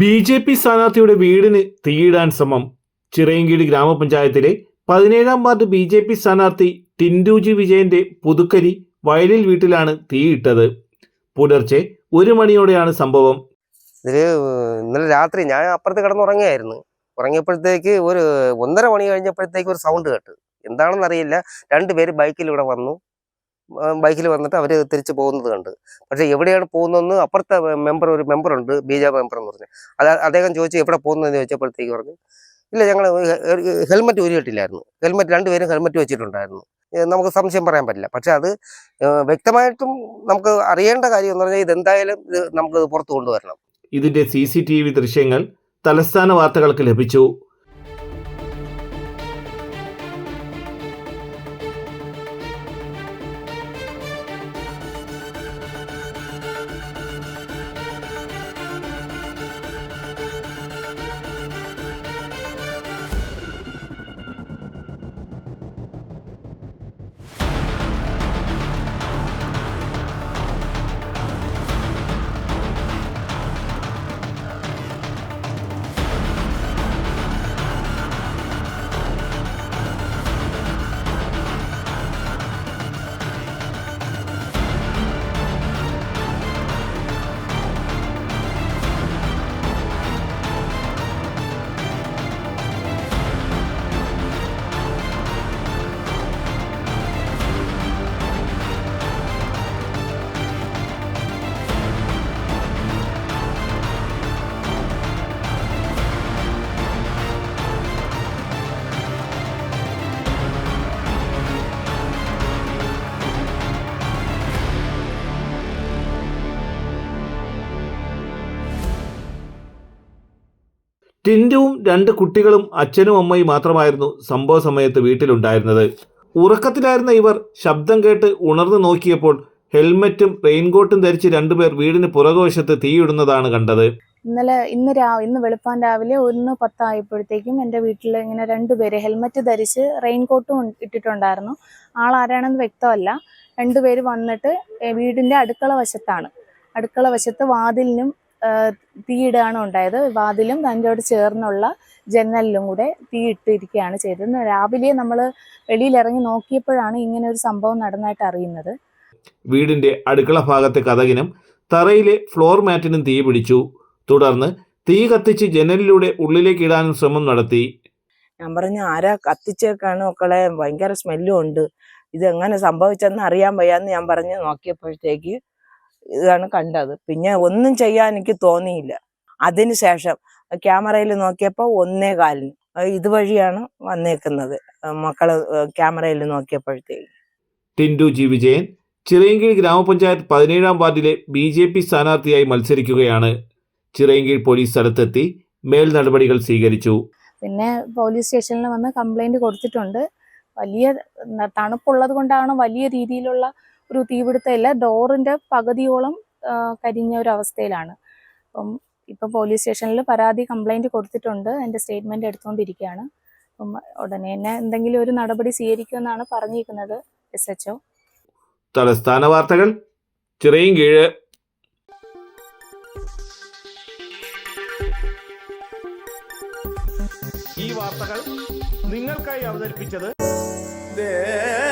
B J P സ്ഥാനാർത്ഥിയുടെ വീടിന് തീയിടാൻ ശ്രമം. ചിറയൻകീഴ് ഗ്രാമപഞ്ചായത്തിലെ പതിനേഴാം വാർഡ് ബി ജെ പി സ്ഥാനാർത്ഥി ടിൻഡുജി വിജയന്റെ പുതുക്കരി വയലിൽ വീട്ടിലാണ് തീയിട്ടത്. പുലർച്ചെ ഒരു മണിയോടെയാണ് സംഭവം. ഇതിൽ ഇന്നലെ രാത്രി ഞാൻ അപ്പുറത്ത് കിടന്നുറങ്ങിയായിരുന്നു ഉറങ്ങിയപ്പോഴത്തേക്ക് ഒരു ഒന്നര മണി കഴിഞ്ഞപ്പോഴത്തേക്ക് ഒരു സൗണ്ട് കേട്ടു. എന്താണെന്ന് അറിയില്ല രണ്ടുപേര് ബൈക്കിൽ ഇവിടെ വന്നു. ബൈക്കിൽ വന്നിട്ട് അവർ തിരിച്ച് പോകുന്നത് കണ്ട്. പക്ഷേ എവിടെയാണ് പോകുന്നതെന്ന് അപ്പുറത്തെ മെമ്പർ ഒരു മെമ്പറുണ്ട് ബി ജെ മെമ്പർ എന്ന് പറഞ്ഞു. അത് അദ്ദേഹം ചോദിച്ചു എവിടെ പോകുന്നതെന്ന്? ചോദിച്ചപ്പോഴത്തേക്ക് പറഞ്ഞു ഇല്ല ഞങ്ങൾ ഹെൽമെറ്റ് ഊരിയിട്ടില്ലായിരുന്നു. ഹെൽമെറ്റ് രണ്ടുപേരും ഹെൽമെറ്റ് വെച്ചിട്ടുണ്ടായിരുന്നു. നമുക്ക് സംശയം പറയാൻ പറ്റില്ല. പക്ഷെ അത് വ്യക്തമായിട്ടും നമുക്ക് അറിയേണ്ട കാര്യം എന്ന് പറഞ്ഞാൽ ഇതെന്തായാലും ഇത് നമുക്ക് പുറത്തു കൊണ്ടുവരണം. ഇതിന്റെ സി സി ടി വി ദൃശ്യങ്ങൾ തലസ്ഥാന വാർത്തകൾക്ക് ലഭിച്ചു. ടിൻഡുവും രണ്ട് കുട്ടികളും അച്ഛനും അമ്മയും മാത്രമായിരുന്നു സംഭവ സമയത്ത് വീട്ടിലുണ്ടായിരുന്നത്. ഉറക്കത്തിലായിരുന്ന ഇവർ ശബ്ദം കേട്ട് ഉണർന്നു നോക്കിയപ്പോൾ ഹെൽമെറ്റും റെയിൻകോട്ടും ധരിച്ച് രണ്ടുപേർ വീടിന് പുറകുവശത്ത് തീയിടുന്നതാണ് കണ്ടത്. ഇന്നലെ ഇന്ന് രാ ഇന്ന് വെളുപ്പാൻ രാവിലെ ഒന്ന് പത്തായപ്പോഴത്തേക്കും എന്റെ വീട്ടിൽ ഇങ്ങനെ രണ്ടുപേര് ഹെൽമെറ്റ് ധരിച്ച് റെയിൻകോട്ടും ഇട്ടിട്ടുണ്ടായിരുന്നു. ആളാരാണെന്ന് വ്യക്തമല്ല. രണ്ടുപേര് വന്നിട്ട് വീടിന്റെ അടുക്കള വശത്താണ്. അടുക്കള വശത്ത് വാതിലിനും തീയിടുകയാണ് ഉണ്ടായത്. വാതിലും അതിന്റെ ചേർന്നുള്ള ജനലിലും കൂടെ തീയിട്ടിരിക്കുകയാണ് ചെയ്തത് രാവിലെ നമ്മൾ വെളിയിലിറങ്ങി നോക്കിയപ്പോഴാണ് ഇങ്ങനെ ഒരു സംഭവം നടന്നതായിട്ട് അറിയുന്നത്. വീടിന്റെ അടുക്കള ഭാഗത്തെ കഥകിനും തറയിലെ ഫ്ലോർ മാറ്റിനും തീ പിടിച്ചു. തുടർന്ന് തീ കത്തിച്ച് ജനലിലൂടെ ഉള്ളിലേക്ക് ഇടാനും ശ്രമം നടത്തി. ഞാൻ പറഞ്ഞു ആരാ കത്തിച്ചേക്കാണ് മക്കളെ? ഭയങ്കര സ്മെല്ലും ഉണ്ട്. ഇത് എങ്ങനെ സംഭവിച്ചെന്ന് അറിയാൻ വയ്യാന്ന് ഞാൻ പറഞ്ഞു നോക്കിയപ്പോഴത്തേക്ക് ഇതാണ് കണ്ടത്. പിന്നെ ഒന്നും ചെയ്യാൻ എനിക്ക് തോന്നിയില്ല. അതിനുശേഷം ക്യാമറയിൽ നോക്കിയപ്പോൾ ഒന്നേ കാലിന്. ഇതുവഴിയാണ് വന്നേക്കുന്നത്. മക്കൾ ക്യാമറയിൽ നോക്കിയപ്പോഴത്തേക്ക്. ടിൻഡു ജി. വിജയൻ ചിറയൻകീഴ് ഗ്രാമപഞ്ചായത്ത് പതിനേഴാം വാർഡിലെ ബി ജെ പി സ്ഥാനാർത്ഥിയായി മത്സരിക്കുകയാണ്. ചിറയൻകീഴ് പോലീസ് സ്ഥലത്തെത്തി മേൽ നടപടികൾ സ്വീകരിച്ചു. പിന്നെ പോലീസ് സ്റ്റേഷനിൽ വന്ന് കംപ്ലൈന്റ് കൊടുത്തിട്ടുണ്ട്. വലിയ തണുപ്പുള്ളത് കൊണ്ടാണ് വലിയ രീതിയിലുള്ള ഒരു തീപിടുത്തമില്ല. ഡോറിന്റെ പകുതിയോളം കരിഞ്ഞ ഒരു അവസ്ഥയിലാണ്. അപ്പം ഇപ്പം പോലീസ് സ്റ്റേഷനിൽ പരാതി കംപ്ലൈന്റ് കൊടുത്തിട്ടുണ്ട്. എന്റെ സ്റ്റേറ്റ്മെന്റ് എടുത്തുകൊണ്ടിരിക്കുകയാണ് അപ്പം ഉടനെ തന്നെ എന്തെങ്കിലും ഒരു നടപടി സ്വീകരിക്കുമെന്നാണ് പറഞ്ഞിരിക്കുന്നത് എസ് എച്ച് ഒ. തലസ്ഥാന വാർത്തകൾ ചിറയൻകീഴ് ഈ വാർത്തകൾ നിങ്ങൾക്കായി അവതരിപ്പിച്ചത് Arabian